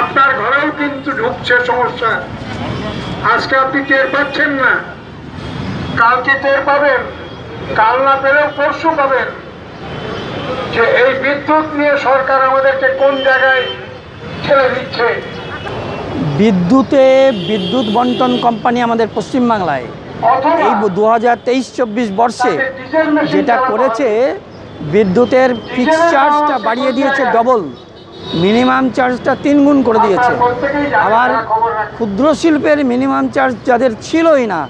আপনার ঘরেও কিন্তু ঢুকছে সমস্যা। আজকে আপনি টের পাচ্ছেন না। কালকে টের পাবেন কাল না পেলেও পরশু পাবেন যে এই বিদ্যুৎ নিয়ে সরকার আমাদেরকে কোন জায়গায় ঠেলে দিচ্ছে। বিদ্যুতে বিদ্যুৎ বন্টন কোম্পানি আমাদের পশ্চিমবাংলায়। এই দু হাজার তেইশ চব্বিশ বর্ষে যেটা করেছে বিদ্যুতের ফিক্স চার্জটা বাড়িয়ে দিয়েছে ডবল মিনিমাম চার্জটা তিন গুণ করে দিয়েছে। আবার ক্ষুদ্র শিল্পের মিনিমাম চার্জ যাদের ছিলই না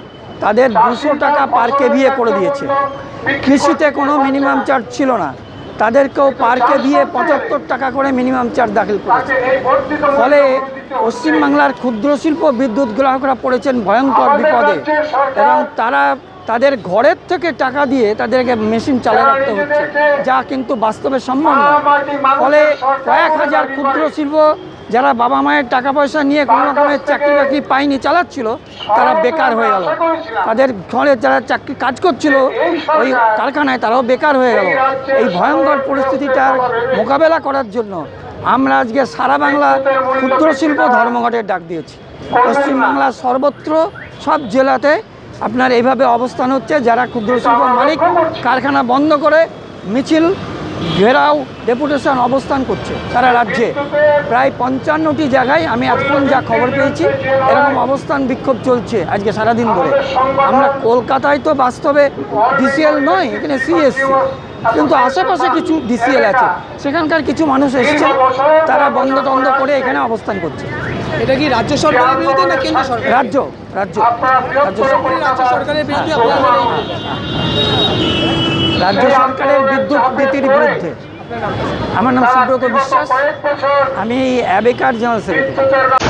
তাদের দুশো টাকা পার কেভিএ করে দিয়েছে। কৃষিতে কোনো মিনিমাম চার্জ ছিল না। তাদেরকেও পার কেভিএ পঁচাত্তর টাকা করে মিনিমাম চার্জ দাখিল করেছে। ফলে। পশ্চিমবাংলার ক্ষুদ্র শিল্প বিদ্যুৎ গ্রাহকরা পড়েছেন ভয়ঙ্কর বিপদে এবং তারা তাদের ঘরের থেকে টাকা দিয়ে তাদেরকে মেশিন চালিয়ে রাখতে হচ্ছে যা কিন্তু বাস্তবে সম্ভব না। ফলে কয়েক হাজার ক্ষুদ্র শিল্প যারা বাবা মায়ের টাকা পয়সা নিয়ে কোনো রকমের চাকরি বাকরি পায়নি চালাচ্ছিল তারা বেকার হয়ে গেল। তাদের ঘরে যারা চাকরি কাজ করছিল ওই কারখানায় তারাও বেকার হয়ে গেল। এই ভয়ঙ্কর পরিস্থিতিটার মোকাবেলা করার জন্য আমরা আজকে সারা বাংলা ক্ষুদ্র শিল্প ধর্মঘটের ডাক দিয়েছি। পশ্চিমবাংলার সর্বত্র সব জেলাতে আপনার এইভাবে অবস্থান হচ্ছে, যারা ক্ষুদ্র শিল্প মালিক, কারখানা বন্ধ করে মিছিল, ঘেরাও, ডেপুটেশন অবস্থান করছে সারা রাজ্যে। প্রায় পঞ্চান্নটি জায়গায় আমি এখন যা খবর পেয়েছি, এরকম অবস্থান বিক্ষোভ চলছে আজকে সারাদিন ধরে। আমরা কলকাতায় তো বাস্তবে ডিসিএল নয়, এখানে সিএসসি। কিন্তু আশেপাশে কিছু ডিসিএল আছে, সেখানকার কিছু মানুষ এসছে তারা বন্ধ টন্ধ করে এখানে অবস্থান করছে। এটা কি রাজ্য সরকারের বিরুদ্ধে না কেন্দ্র সরকার রাজ্য রাজ্য। রাজ্য সরকার রাজ্য সরকারের বিরুদ্ধে রাজ্য সরকারের বিদ্যুৎ নীতির বিরুদ্ধে। আমার নাম সুব্রত বিশ্বাস। আমি অ্যাবেকার জেনারেল সেক্রেটারি।